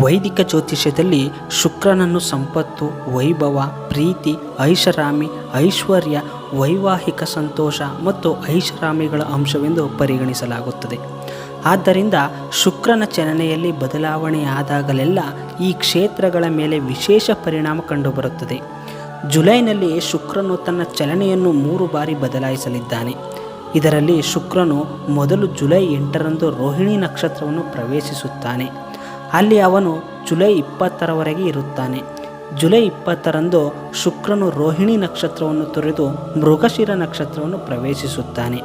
ವೈದಿಕ ಜ್ಯೋತಿಷ್ಯದಲ್ಲಿ ಶುಕ್ರನನ್ನು ಸಂಪತ್ತು, ವೈಭವ, ಪ್ರೀತಿ, ಐಷಾರಾಮಿ, ಐಶ್ವರ್ಯ, ವೈವಾಹಿಕ ಸಂತೋಷ ಮತ್ತು ಐಷಾರಾಮಿಗಳ ಅಂಶವೆಂದು ಪರಿಗಣಿಸಲಾಗುತ್ತದೆ. ಆದ್ದರಿಂದ ಶುಕ್ರನ ಚಲನೆಯಲ್ಲಿ ಬದಲಾವಣೆಯಾದಾಗಲೆಲ್ಲ ಈ ಕ್ಷೇತ್ರಗಳ ಮೇಲೆ ವಿಶೇಷ ಪರಿಣಾಮ ಕಂಡುಬರುತ್ತದೆ. ಜುಲೈನಲ್ಲಿ ಶುಕ್ರನು ತನ್ನ ಚಲನೆಯನ್ನು ಮೂರು ಬಾರಿ ಬದಲಾಯಿಸಲಿದ್ದಾನೆ. ಇದರಲ್ಲಿ ಶುಕ್ರನು ಮೊದಲು ಜುಲೈ ಎಂಟರಂದು ರೋಹಿಣಿ ನಕ್ಷತ್ರವನ್ನು ಪ್ರವೇಶಿಸುತ್ತಾನೆ. ಅಲ್ಲಿ ಅವನು ಜುಲೈ ಇಪ್ಪತ್ತರವರೆಗೆ ಇರುತ್ತಾನೆ. ಜುಲೈ ಇಪ್ಪತ್ತರಂದು ಶುಕ್ರನು ರೋಹಿಣಿ ನಕ್ಷತ್ರವನ್ನು ತೊರೆದು ಮೃಗಶಿರ ನಕ್ಷತ್ರವನ್ನು ಪ್ರವೇಶಿಸುತ್ತಾನೆ.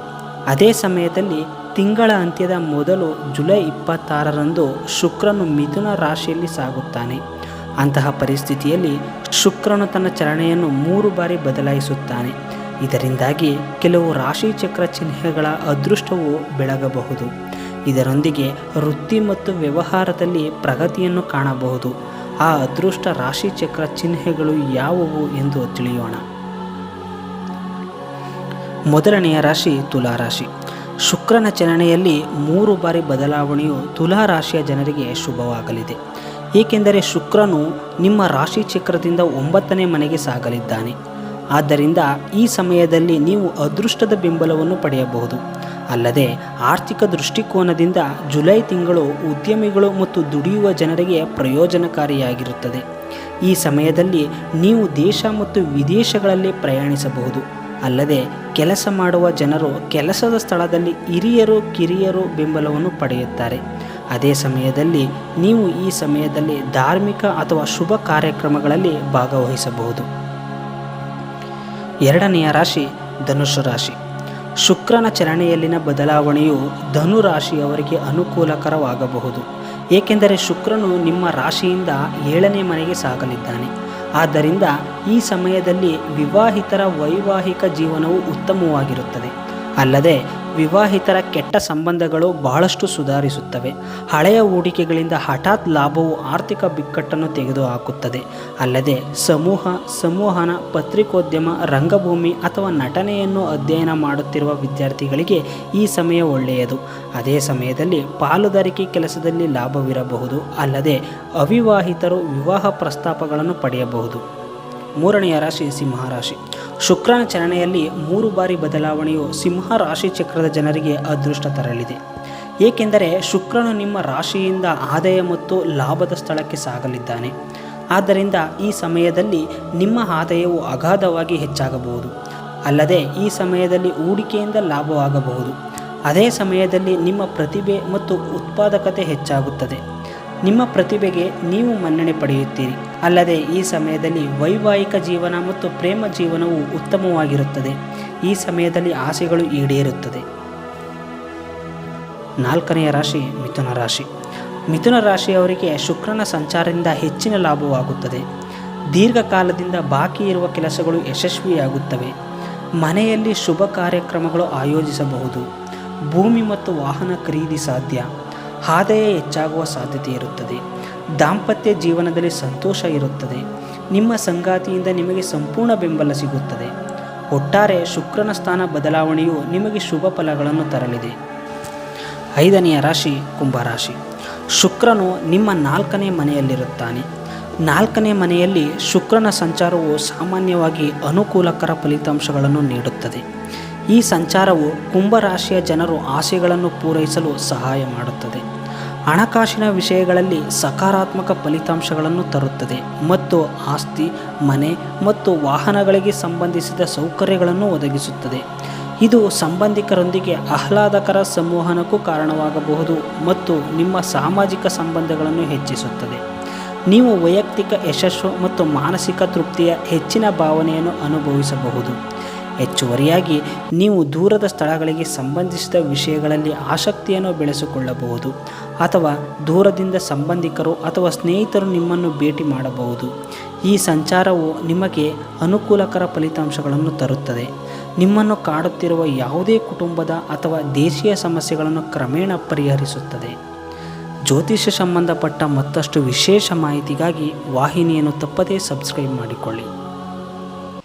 ಅದೇ ಸಮಯದಲ್ಲಿ ತಿಂಗಳ ಅಂತ್ಯದ ಮೊದಲು ಜುಲೈ ಇಪ್ಪತ್ತಾರರಂದು ಶುಕ್ರನು ಮಿಥುನ ರಾಶಿಯಲ್ಲಿ ಸಾಗುತ್ತಾನೆ. ಅಂತಹ ಪರಿಸ್ಥಿತಿಯಲ್ಲಿ ಶುಕ್ರನು ತನ್ನ ಚಲನೆಯನ್ನು ಮೂರು ಬಾರಿ ಬದಲಾಯಿಸುತ್ತಾನೆ. ಇದರಿಂದಾಗಿ ಕೆಲವು ರಾಶಿ ಚಕ್ರ ಚಿಹ್ನೆಗಳ ಅದೃಷ್ಟವು ಬೆಳಗಬಹುದು. ಇದರೊಂದಿಗೆ ವೃತ್ತಿ ಮತ್ತು ವ್ಯವಹಾರದಲ್ಲಿ ಪ್ರಗತಿಯನ್ನು ಕಾಣಬಹುದು. ಆ ಅದೃಷ್ಟ ರಾಶಿ ಚಕ್ರ ಚಿಹ್ನೆಗಳು ಯಾವುವು ಎಂದು ತಿಳಿಯೋಣ. ಮೊದಲನೆಯ ರಾಶಿ ತುಲಾ ರಾಶಿ. ಶುಕ್ರನ ಚಲನೆಯಲ್ಲಿ ಮೂರು ಬಾರಿ ಬದಲಾವಣೆಯು ತುಲಾ ರಾಶಿಯ ಜನರಿಗೆ ಶುಭವಾಗಲಿದೆ. ಏಕೆಂದರೆ ಶುಕ್ರನು ನಿಮ್ಮ ರಾಶಿ ಚಕ್ರದಿಂದ ಒಂಬತ್ತನೇ ಮನೆಗೆ ಸಾಗಲಿದ್ದಾನೆ. ಆದ್ದರಿಂದ ಈ ಸಮಯದಲ್ಲಿ ನೀವು ಅದೃಷ್ಟದ ಬೆಂಬಲವನ್ನು ಪಡೆಯಬಹುದು. ಅಲ್ಲದೆ ಆರ್ಥಿಕ ದೃಷ್ಟಿಕೋನದಿಂದ ಜುಲೈ ತಿಂಗಳು ಉದ್ಯಮಿಗಳು ಮತ್ತು ದುಡಿಯುವ ಜನರಿಗೆ ಪ್ರಯೋಜನಕಾರಿಯಾಗಿರುತ್ತದೆ. ಈ ಸಮಯದಲ್ಲಿ ನೀವು ದೇಶ ಮತ್ತು ವಿದೇಶಗಳಲ್ಲಿ ಪ್ರಯಾಣಿಸಬಹುದು. ಅಲ್ಲದೆ ಕೆಲಸ ಮಾಡುವ ಜನರು ಕೆಲಸದ ಸ್ಥಳದಲ್ಲಿ ಹಿರಿಯರು ಕಿರಿಯರು ಬೆಂಬಲವನ್ನು ಪಡೆಯುತ್ತಾರೆ. ಅದೇ ಸಮಯದಲ್ಲಿ ನೀವು ಈ ಸಮಯದಲ್ಲಿ ಧಾರ್ಮಿಕ ಅಥವಾ ಶುಭ ಕಾರ್ಯಕ್ರಮಗಳಲ್ಲಿ ಭಾಗವಹಿಸಬಹುದು. ಎರಡನೆಯ ರಾಶಿ ಧನುಷು ರಾಶಿ. ಶುಕ್ರನ ಚಲನೆಯಲ್ಲಿನ ಬದಲಾವಣೆಯು ಧನು ರಾಶಿಯವರಿಗೆ ಅನುಕೂಲಕರವಾಗಬಹುದು. ಏಕೆಂದರೆ ಶುಕ್ರನು ನಿಮ್ಮ ರಾಶಿಯಿಂದ ಏಳನೇ ಮನೆಗೆ ಸಾಗಲಿದ್ದಾನೆ. ಆದ್ದರಿಂದ ಈ ಸಮಯದಲ್ಲಿ ವಿವಾಹಿತರ ವೈವಾಹಿಕ ಜೀವನವು ಉತ್ತಮವಾಗಿರುತ್ತದೆ. ಅಲ್ಲದೆ ವಿವಾಹಿತರ ಕೆಟ್ಟ ಸಂಬಂಧಗಳು ಬಹಳಷ್ಟು ಸುಧಾರಿಸುತ್ತವೆ. ಹಳೆಯ ಹೂಡಿಕೆಗಳಿಂದ ಹಠಾತ್ ಲಾಭವು ಆರ್ಥಿಕ ಬಿಕ್ಕಟ್ಟನ್ನು ತೆಗೆದುಹಾಕುತ್ತದೆ. ಅಲ್ಲದೆ ಸಮೂಹ, ಸಂವಹನ, ಪತ್ರಿಕೋದ್ಯಮ, ರಂಗಭೂಮಿ ಅಥವಾ ನಟನೆಯನ್ನು ಅಧ್ಯಯನ ಮಾಡುತ್ತಿರುವ ವಿದ್ಯಾರ್ಥಿಗಳಿಗೆ ಈ ಸಮಯ ಒಳ್ಳೆಯದು. ಅದೇ ಸಮಯದಲ್ಲಿ ಪಾಲುದಾರಿಕೆ ಕೆಲಸದಲ್ಲಿ ಲಾಭವಿರಬಹುದು. ಅಲ್ಲದೆ ಅವಿವಾಹಿತರು ವಿವಾಹ ಪ್ರಸ್ತಾಪಗಳನ್ನು ಪಡೆಯಬಹುದು. ಮೂರನೆಯ ರಾಶಿ ಸಿಂಹರಾಶಿ ಶುಕ್ರನ ಚಲನೆಯಲ್ಲಿ ಮೂರು ಬಾರಿ ಬದಲಾವಣೆಯು ಸಿಂಹ ರಾಶಿ ಚಕ್ರದ ಜನರಿಗೆ ಅದೃಷ್ಟ ತರಲಿದೆ. ಏಕೆಂದರೆ ಶುಕ್ರನು ನಿಮ್ಮ ರಾಶಿಯಿಂದ ಆದಾಯ ಮತ್ತು ಲಾಭದ ಸ್ಥಳಕ್ಕೆ ಸಾಗಲಿದ್ದಾನೆ. ಆದ್ದರಿಂದ ಈ ಸಮಯದಲ್ಲಿ ನಿಮ್ಮ ಆದಾಯವು ಅಗಾಧವಾಗಿ ಹೆಚ್ಚಾಗಬಹುದು. ಅಲ್ಲದೆ ಈ ಸಮಯದಲ್ಲಿ ಹೂಡಿಕೆಯಿಂದ ಲಾಭವಾಗಬಹುದು. ಅದೇ ಸಮಯದಲ್ಲಿ ನಿಮ್ಮ ಪ್ರತಿಭೆ ಮತ್ತು ಉತ್ಪಾದಕತೆ ಹೆಚ್ಚಾಗುತ್ತದೆ. ನಿಮ್ಮ ಪ್ರತಿಭೆಗೆ ನೀವು ಮನ್ನಣೆ ಪಡೆಯುತ್ತೀರಿ. ಅಲ್ಲದೆ ಈ ಸಮಯದಲ್ಲಿ ವೈವಾಹಿಕ ಜೀವನ ಮತ್ತು ಪ್ರೇಮ ಜೀವನವು ಉತ್ತಮವಾಗಿರುತ್ತದೆ. ಈ ಸಮಯದಲ್ಲಿ ಆಸೆಗಳು ಈಡೇರುತ್ತದೆ. ನಾಲ್ಕನೆಯ ರಾಶಿ ಮಿಥುನ ರಾಶಿ. ಮಿಥುನ ರಾಶಿಯವರಿಗೆ ಶುಕ್ರನ ಸಂಚಾರದಿಂದ ಹೆಚ್ಚಿನ ಲಾಭವಾಗುತ್ತದೆ. ದೀರ್ಘಕಾಲದಿಂದ ಬಾಕಿ ಇರುವ ಕೆಲಸಗಳು ಯಶಸ್ವಿಯಾಗುತ್ತವೆ. ಮನೆಯಲ್ಲಿ ಶುಭ ಕಾರ್ಯಕ್ರಮಗಳು ಆಯೋಜಿಸಬಹುದು. ಭೂಮಿ ಮತ್ತು ವಾಹನ ಖರೀದಿ ಸಾಧ್ಯ. ಆದಾಯ ಹೆಚ್ಚಾಗುವ ಸಾಧ್ಯತೆ ಇರುತ್ತದೆ. ದಾಂಪತ್ಯ ಜೀವನದಲ್ಲಿ ಸಂತೋಷ ಇರುತ್ತದೆ. ನಿಮ್ಮ ಸಂಗಾತಿಯಿಂದ ನಿಮಗೆ ಸಂಪೂರ್ಣ ಬೆಂಬಲ ಸಿಗುತ್ತದೆ. ಒಟ್ಟಾರೆ ಶುಕ್ರನ ಸ್ಥಾನ ಬದಲಾವಣೆಯು ನಿಮಗೆ ಶುಭ ಫಲಗಳನ್ನು ತರಲಿದೆ. ಐದನೆಯ ರಾಶಿ, ಕುಂಭರಾಶಿ. ಶುಕ್ರನು ನಿಮ್ಮ ನಾಲ್ಕನೇ ಮನೆಯಲ್ಲಿರುತ್ತಾನೆ. ನಾಲ್ಕನೇ ಮನೆಯಲ್ಲಿ ಶುಕ್ರನ ಸಂಚಾರವು ಸಾಮಾನ್ಯವಾಗಿ ಅನುಕೂಲಕರ ಫಲಿತಾಂಶಗಳನ್ನು ನೀಡುತ್ತದೆ. ಈ ಸಂಚಾರವು ಕುಂಭರಾಶಿಯ ಜನರು ಆಸೆಗಳನ್ನು ಪೂರೈಸಲು ಸಹಾಯ ಮಾಡುತ್ತದೆ. ಹಣಕಾಸಿನ ವಿಷಯಗಳಲ್ಲಿ ಸಕಾರಾತ್ಮಕ ಫಲಿತಾಂಶಗಳನ್ನು ತರುತ್ತದೆ ಮತ್ತು ಆಸ್ತಿ, ಮನೆ ಮತ್ತು ವಾಹನಗಳಿಗೆ ಸಂಬಂಧಿಸಿದ ಸೌಕರ್ಯಗಳನ್ನು ಒದಗಿಸುತ್ತದೆ. ಇದು ಸಂಬಂಧಿಕರೊಂದಿಗೆ ಆಹ್ಲಾದಕರ ಸಂವಹನಕ್ಕೂ ಕಾರಣವಾಗಬಹುದು ಮತ್ತು ನಿಮ್ಮ ಸಾಮಾಜಿಕ ಸಂಬಂಧಗಳನ್ನು ಹೆಚ್ಚಿಸುತ್ತದೆ. ನೀವು ವೈಯಕ್ತಿಕ ಯಶಸ್ಸು ಮತ್ತು ಮಾನಸಿಕ ತೃಪ್ತಿಯ ಹೆಚ್ಚಿನ ಭಾವನೆಯನ್ನು ಅನುಭವಿಸಬಹುದು. ಹೆಚ್ಚುವರಿಯಾಗಿ ನೀವು ದೂರದ ಸ್ಥಳಗಳಿಗೆ ಸಂಬಂಧಿಸಿದ ವಿಷಯಗಳಲ್ಲಿ ಆಸಕ್ತಿಯನ್ನು ಬೆಳೆಸಿಕೊಳ್ಳಬಹುದು ಅಥವಾ ದೂರದಿಂದ ಸಂಬಂಧಿಕರು ಅಥವಾ ಸ್ನೇಹಿತರು ನಿಮ್ಮನ್ನು ಭೇಟಿ ಮಾಡಬಹುದು. ಈ ಸಂಚಾರವು ನಿಮಗೆ ಅನುಕೂಲಕರ ಫಲಿತಾಂಶಗಳನ್ನು ತರುತ್ತದೆ. ನಿಮ್ಮನ್ನು ಕಾಡುತ್ತಿರುವ ಯಾವುದೇ ಕುಟುಂಬದ ಅಥವಾ ದೇಶೀಯ ಸಮಸ್ಯೆಗಳನ್ನು ಕ್ರಮೇಣ ಪರಿಹರಿಸುತ್ತದೆ. ಜ್ಯೋತಿಷ್ಯ ಸಂಬಂಧಪಟ್ಟ ಮತ್ತಷ್ಟು ವಿಶೇಷ ಮಾಹಿತಿಗಾಗಿ ವಾಹಿನಿಯನ್ನು ತಪ್ಪದೇ ಸಬ್ಸ್ಕ್ರೈಬ್ ಮಾಡಿಕೊಳ್ಳಿ.